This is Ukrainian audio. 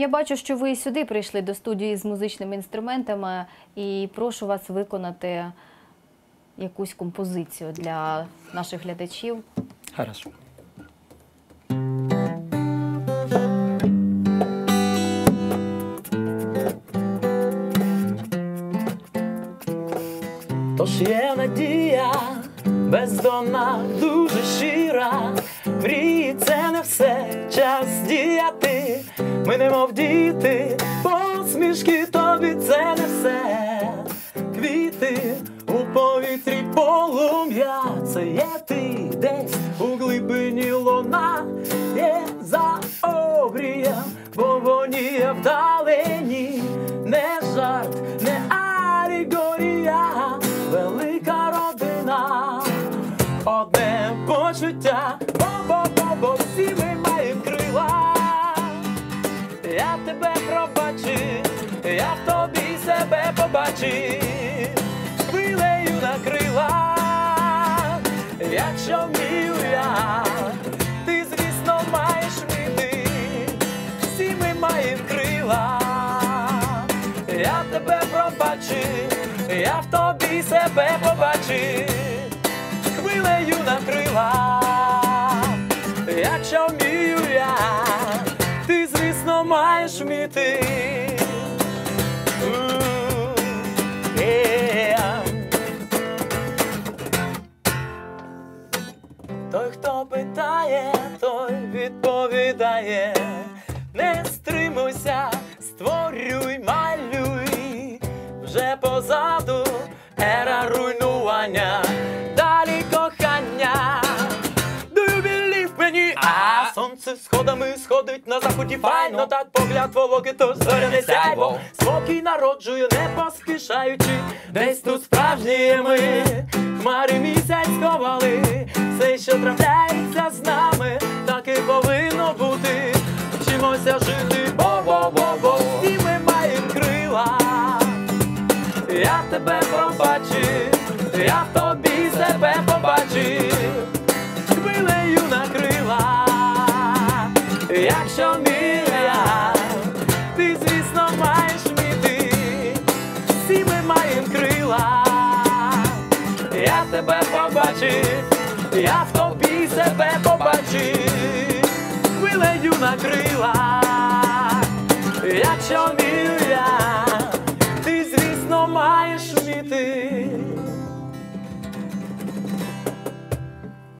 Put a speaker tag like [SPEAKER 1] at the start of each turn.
[SPEAKER 1] Я бачу, що ви сюди прийшли до студії з музичними інструментами, і прошу вас виконати якусь композицію для наших глядачів.
[SPEAKER 2] Хорошо. Тож є надія, бездонна, дуже щира. Мрії це не все, час діяти. Ми немов діти, посмішки тобі це не все. Квіти у повітрі полум'я, це є ти десь у глибині луна, є за обрієм, бо воніє вдалині, не жарт, не алегорія, велика родина, одне почуття, тебе пробачив, я в тобі себе побачив, хвилею на накрила, якщо вмію я, ти, звісно, маєш вміти, всі ми маємо крила, я тебе пробачив, я в тобі себе побачив, хвилею накрила, якщо вмію я, маєш вміти. Той, хто питає, той відповідає. Не стримуйся, створюй, малюй. Вже позаду ера руйнування, сонце сходами сходить на заході файно, так погляд вологи, то зоряне сяйво. Спокій народжую, не поспішаючи, десь тут справжні ми. Хмари місяць сховали, все, що трапляється з нами, так і повинно бути. Вчимося жити, бо-бо-бо-бо, всі ми маємо крила. Я тебе побачив, я в тобі себе якщо міра, ти звісно маєш міти, всі ми маємо крила, я тебе побачив, я в тобі себе побачив, хвилею на крила, якщо міра, ти звісно маєш міти.